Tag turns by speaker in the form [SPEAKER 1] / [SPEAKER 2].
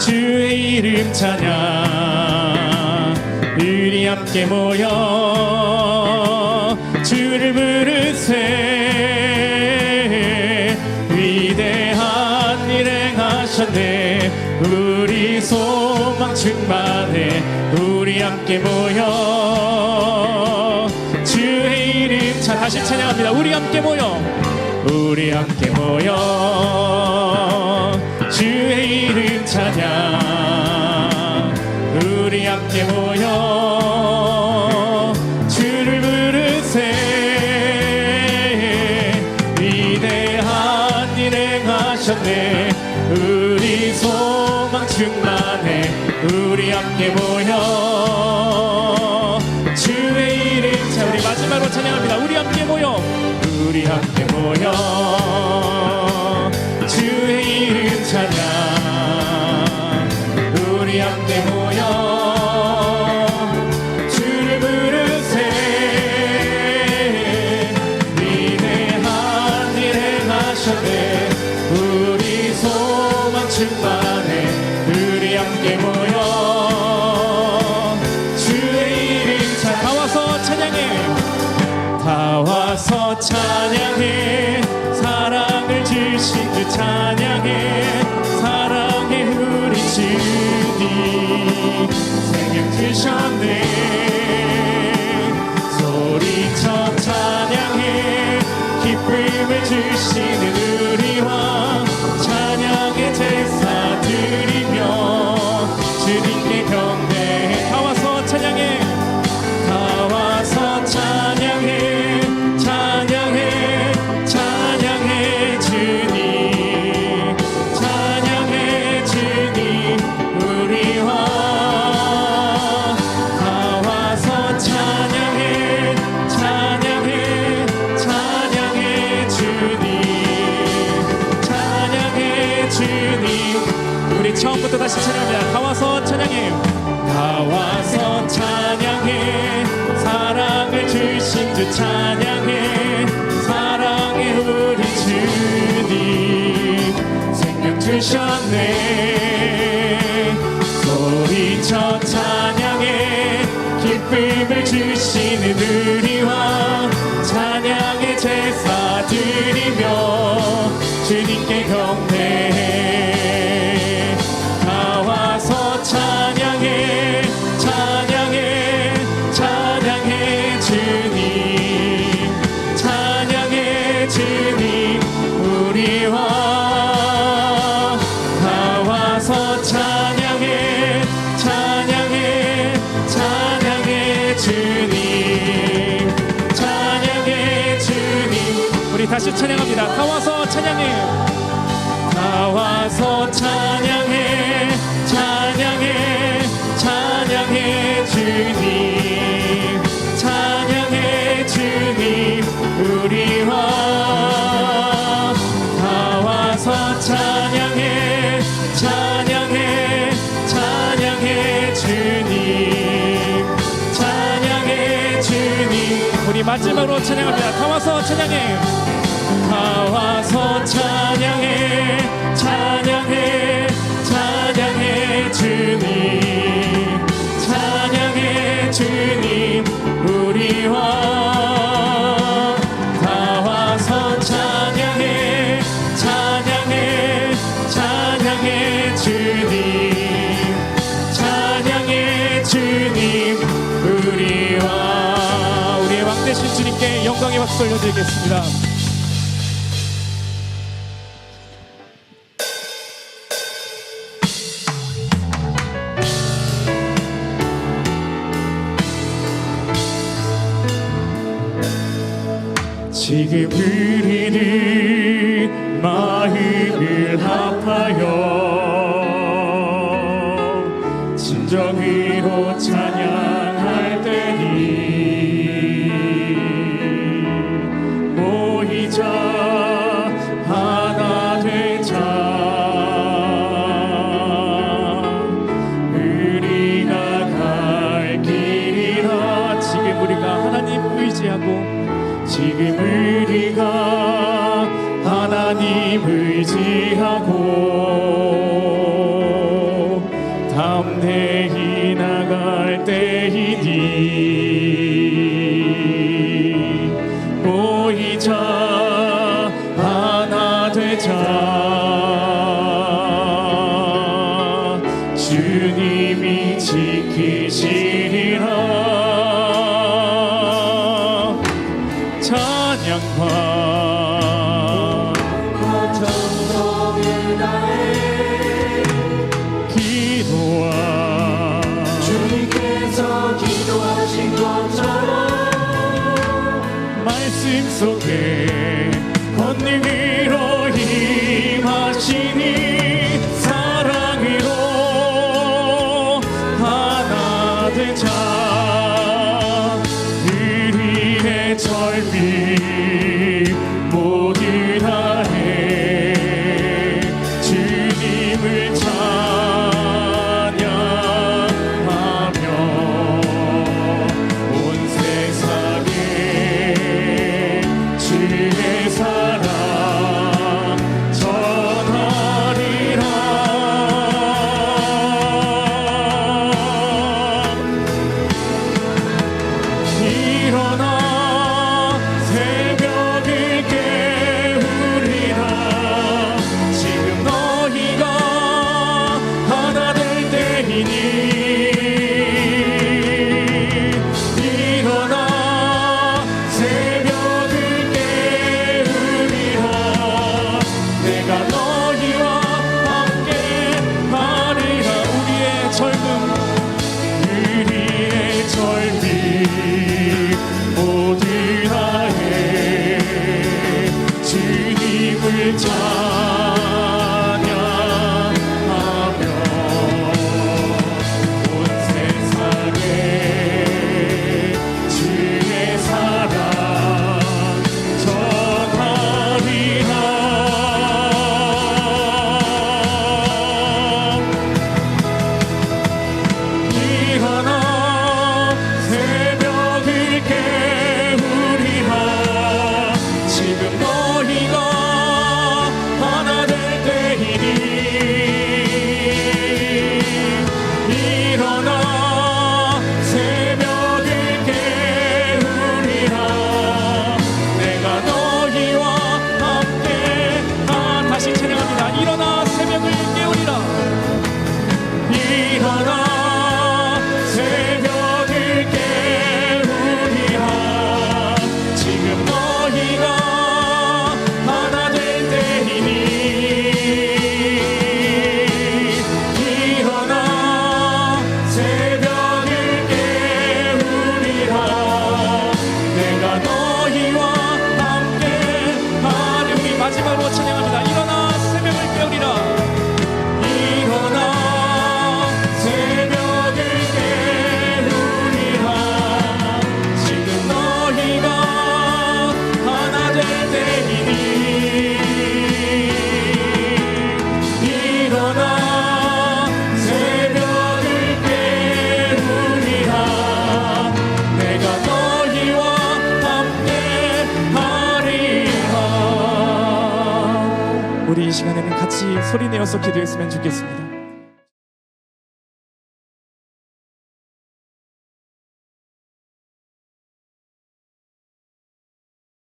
[SPEAKER 1] 주의 이름 찬양. 우리 함께 모여 주를 부르세. 위대한 일 행하셨네. 우리 소망 충만해. 우리 함께 모여 주의 이름 찬 다시 찬양합니다. 우리 함께 모여. 우리 함께 모여 모여 주의 이름 찬 우리 마지막으로 찬양합니다. 우리 함께 모여. 우리 함께 모여 주시는 처음부터 다시 찬양합니다. 다 와서 찬양해 다 와서 찬양해. 사랑을 주신 주 찬양해. 사랑해 우리 주님. 생명 주셨네 우리 다시 찬양합니다. 다 와서 찬양해. 다 와서 찬양해. 찬양해. 찬양해 주님. 찬양해 주님. 우리 왕다 와서 찬양해. 찬양해. 찬양해 주님. 찬양해 주님 우리 마지막으로 찬양합니다. 다 와서 찬양해. 다 와서 찬양해. 찬양해. 찬양해 주님. 찬양해 주님. 우리 왕 박수 올려드리겠습니다. 지금 우리는 주님이 지키시리라. 찬양과
[SPEAKER 2] 정성을 다해
[SPEAKER 1] 기도,
[SPEAKER 2] 주님께서 기도하신 것처럼
[SPEAKER 1] 말씀 속에 권능이 再别 자. 시간에는 같이 소리내어서 기도했으면 좋겠습니다.